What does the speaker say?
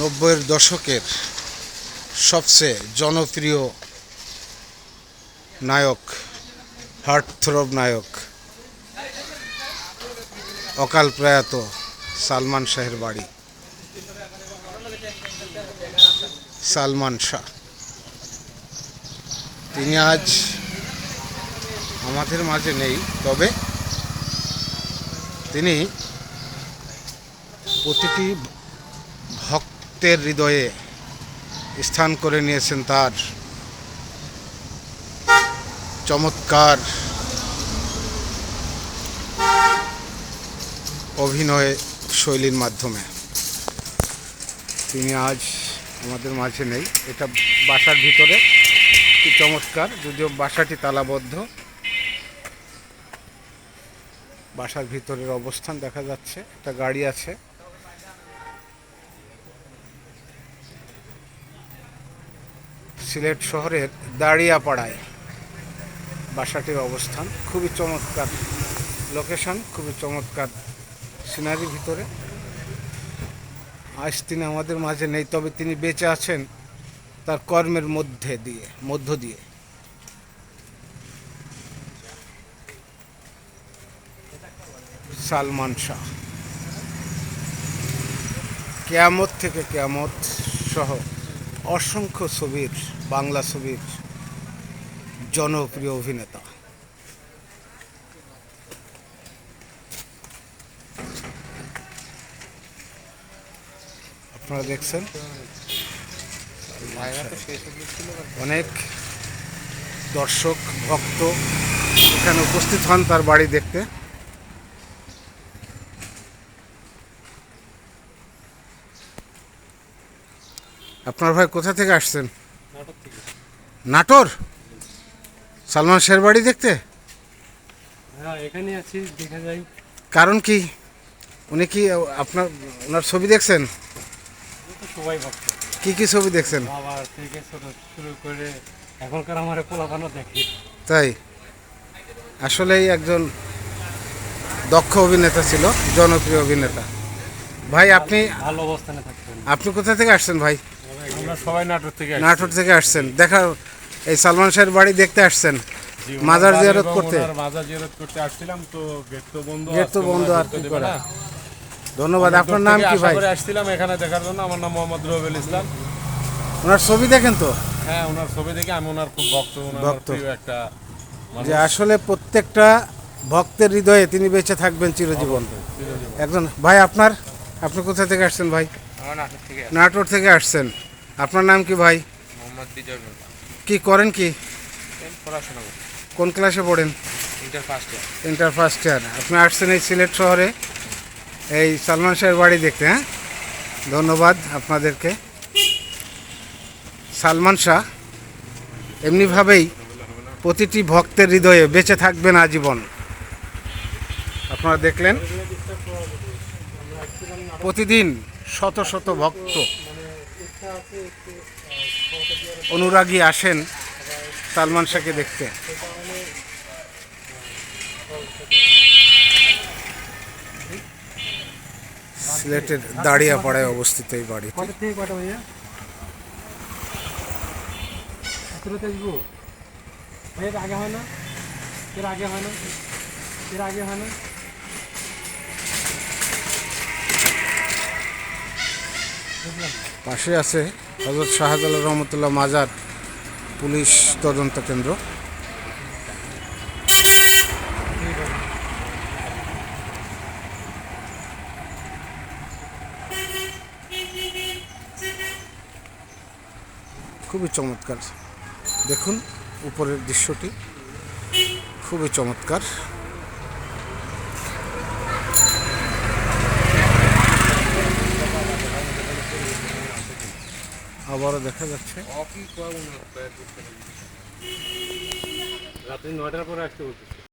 নব্বইয়ের দশকের সবচেয়ে জনপ্রিয় নায়ক হার্টথ্রব নায়ক, অকাল প্রয়াত সালমান শাহের বাড়ি। সালমান শাহ। তিনি আজ আমাদের মাঝে নেই, তবে তিনি প্রতিটি ভক্তের হৃদয়ে স্থান করে নিয়েছেন তার চমৎকার অভিনয় শৈলীর মাধ্যমে। তিনি আজ আমাদের মাঝে নেই। এটা বাসার ভিতরে। কি চমৎকার। যদিও বাসাটি তালাবদ্ধ। বাসার ভিতরের অবস্থান দেখা যাচ্ছে। একটা গাড়ি আছে। সিলেট শহরের দাঁড়িয়াপাড়ায়। বাসাটির অবস্থান খুবই চমৎকার। লোকেশন খুবই চমৎকার। সিনারির ভিতরে আজ তিনি আমাদের মাঝে নেই, তবে তিনি বেঁচে আছেন তার কর্মের মধ্যে দিয়ে, মধ্য দিয়ে। সালমান শাহ। কেয়ামত থেকে কেয়ামত সহ অসংখ্য ছবির, বাংলা ছবির জনপ্রিয় অভিনেতা। আপনারা দেখছেন? অনেক দর্শক, ভক্ত এখানে উপস্থিত হন তার বাড়ি দেখতে। আপনার ভাই কোথা থেকে আসছেন? নাটোর সালমান শের বাড়ি দেখতে? হ্যাঁ এখানে আছি দেখা যায় কারণ কি? উনি কি আপনার ওনার ছবি দেখছেন? তো সবাই ভক্ত কি কি ছবি দেখছেন? বাবা থেকে ছোট শুরু করে এখনকার আমার পোলাপানো দেখে। তাই? আসলেই একজন দক্ষ অভিনেতা ছিল জনপ্রিয় অভিনেতা। ভাই আপনি ভালো অবস্থানে থাকতেন। আপনি কোথা থেকে আসছেন ভাই? সবাই নাটক থেকে নাটোর থেকে আসছেন। দেখা এই সালমান শাহের বাড়ি দেখতে আসছেন। মাজার জিয়ারত করতে। মাজার জিয়ারত করতে আসছিলাম তো গেট তো বন্ধ গেট তো বন্ধ আর কি করা। ধন্যবাদ। আপনার নাম কি ভাই? আসছিলাম এখানে দেখার জন্য। আমার নাম মোহাম্মদ রবিউল ইসলাম। ওনার ছবি দেখেন তো? হ্যাঁ ওনার ছবি দেখে আমি ওনার খুব ভক্ত ওনার ভক্ত। প্রিয় একটা। যে আসলে প্রত্যেকটা ভক্তের হৃদয়ে তিনি বেঁচে থাকবেন চিরজীবন। একজন ভাই আপনার আপনি কোথা থেকে আসছেন ভাই? নাটোর থেকে আসছেন। আপনার নাম কি ভাই? মোহাম্মদ বিজয় মোল্লা কি করেন কি? পড়াশোনা কোন ক্লাসে পড়েন? Inter first year inter first year আপনি আসছেন এই সিলেট শহরে। এই সালমান শাহের বাড়ি দেখতে হ্যাঁ? ধন্যবাদ আপনাদেরকে। সালমান শাহ এমনিভাবেই প্রতিটি ভক্তের হৃদয়ে বেঁচে থাকবেন আজীবন। আপনারা দেখলেন প্রতিদিন শত শত ভক্ত অনুরাগী আসেন সালমান শাহকে দেখতে। সিলেটের দাঁড়িয়াপাড়ায় অবস্থিত এই বাড়ি আগে হয় না? এর আগে হয় না? এর আগে হয় না? পাশে আছে হজরত শাহজালাল রহমতুল্লাহ মাজার পুলিশ তদন্ত কেন্দ্র। খুবই চমৎকার। দেখুন উপরের দৃশ্যটি। খুবই চমৎকার। আবারও দেখা যাচ্ছে। রাত্রি নয়টার পরে আসতে বলছি।